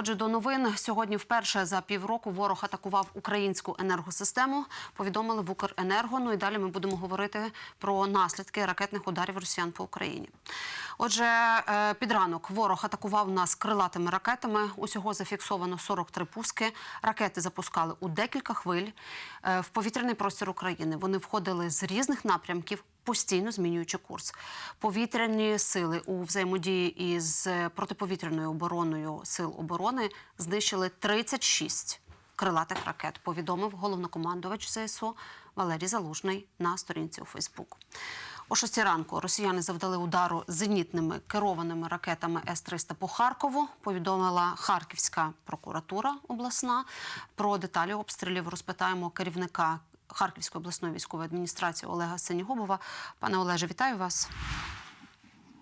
Отже, до новин сьогодні вперше за півроку ворог атакував українську енергосистему. Повідомили в Укренерго. Ну і далі ми будемо говорити про наслідки ракетних ударів росіян по Україні. Отже, е, під ранок ворог атакував нас крилатими ракетами. Усього зафіксовано 43 пуски. Ракети запускали у декілька хвиль е, в повітряний простір України. Вони входили з різних напрямків постійно змінюючи курс. Повітряні сили у взаємодії із протиповітряною обороною сил оборони знищили 36 крилатих ракет. Повідомив головнокомандувач ЗСУ Валерій Залужний на сторінці у Фейсбук. О 6 ранку росіяни завдали удару зенітними керованими ракетами С-300 по Харкову. Повідомила Харківська прокуратура обласна. Про деталі обстрілів розпитаємо керівника Харківської обласної військової адміністрації Олега Сенігубова. Пане Олеже, вітаю вас.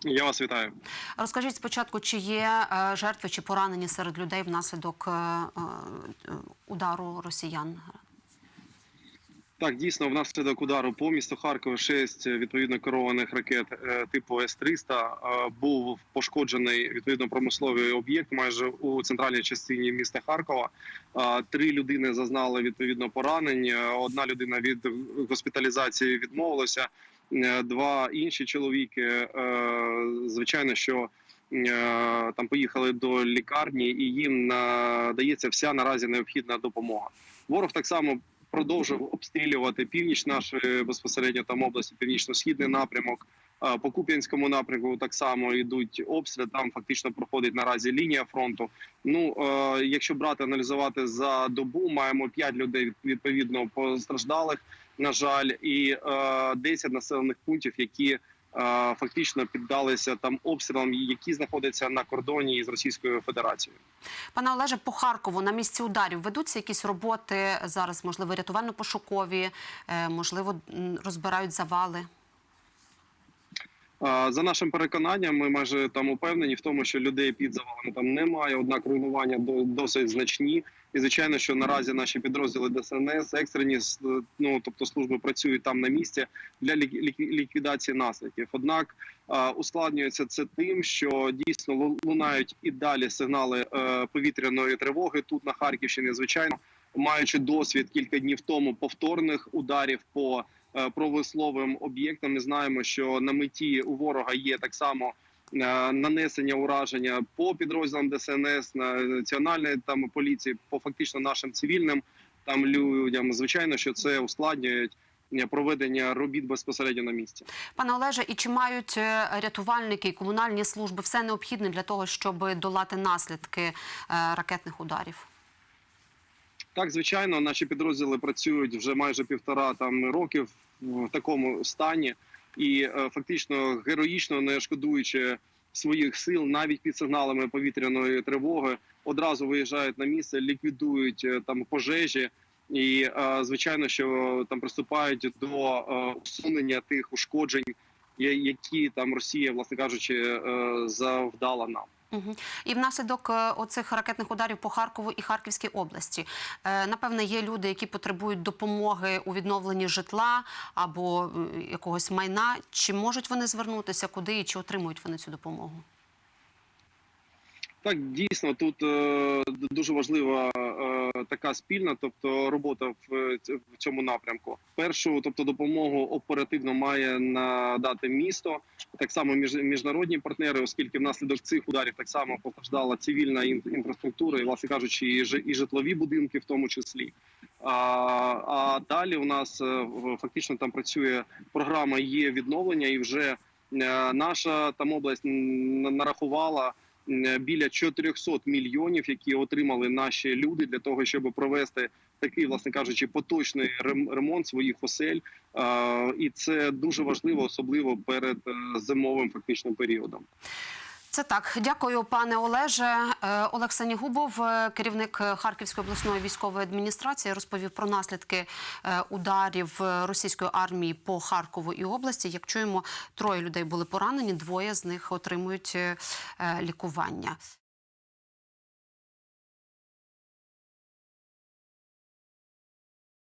Я вас вітаю. Розкажіть спочатку, чи є е, жертви чи поранені серед людей внаслідок е, е, удару росіян? Так, дійсно, внаслідок удару по місту Харкова 6 відповідно керованих ракет е, типу С-300 е, був пошкоджений відповідно промисловий об'єкт майже у центральній частині міста Харкова. Е, Три людини зазнали відповідно поранень. е, Одна людина від госпіталізації відмовилася. Е, Два інші чоловіки, е, звичайно, що е, там поїхали до лікарні, і їм надається вся наразі необхідна допомога. Ворог так само продовжив обстрілювати північ нашої безпосередньо там області, північно-східний напрямок. Е, По Куп'янському напрямку так само йдуть обстріли. Там фактично проходить наразі лінія фронту. Ну е, якщо брати аналізувати за добу, маємо 5 людей відповідно постраждалих. На жаль, і е, 10 населених пунктів, які е, фактично піддалися там обстрілам, які знаходяться на кордоні із Російською Федерацією. Пане Олеже, по Харкову на місці ударів ведуться якісь роботи зараз, можливо, рятувально-пошукові, е, можливо, розбирають завали. За нашим переконанням, ми майже там упевнені в тому, що людей під завалами там немає. Однак руйнування до- досить значні. І звичайно, що наразі наші підрозділи ДСНС, екстрені ну тобто служби працюють там на місці для лік- лік- ліквідації наслідків. Однак ускладнюється це тим, що дійсно лунають і далі сигнали е, повітряної тривоги тут на Харківщині. Звичайно, маючи досвід кілька днів тому повторних ударів по е, промисловим об'єктам. Ми знаємо, що на меті у ворога є так само е, нанесення ураження по підрозділам ДСНС, на національної там поліції, по фактично нашим цивільним там людям. Звичайно, що це ускладнюють е, проведення робіт безпосередньо на місці. Пане Олеже, і чи мають рятувальники і комунальні служби все необхідне для того, щоб долати наслідки ракетних ударів? Так, звичайно, наші підрозділи працюють вже майже півтора там років в такому стані, і е, фактично героїчно не шкодуючи своїх сил, навіть під сигналами повітряної тривоги, одразу виїжджають на місце, ліквідують е, там пожежі. І е, звичайно, що там приступають до усунення тих ушкоджень, які там Росія, власне кажучи, завдала нам. І внаслідок е, оцих ракетних ударів по Харкову і Харківській області, е, напевне, є люди, які потребують допомоги у відновленні житла або е, якогось майна. Чи можуть вони звернутися, куди і чи отримують вони цю допомогу? Так, дійсно, тут дуже важлива така спільна, тобто робота в, в цьому напрямку. Першу, тобто, допомогу оперативно має надати місто, так само між, міжнародні партнери, оскільки внаслідок цих ударів так само постраждала цивільна інфраструктура, і власне кажучи, жи- і житлові будинки, в тому числі. А, а далі у нас е, фактично там працює програма є відновлення, і вже е, наша там область нарахувала біля 400 мільйонів, які отримали наші люди для того, щоб провести такий, власне кажучи, поточний рем- ремонт своїх осель. Е, І це дуже важливо, особливо перед е, зимовим фактичним періодом. Це так. Дякую, пане Олеже. Олександр, Олег Санігубов, е, керівник Харківської обласної військової адміністрації, розповів про наслідки е, ударів е, російської армії по Харкову і області. Як чуємо, троє людей були поранені, двоє з них отримують е, е, лікування.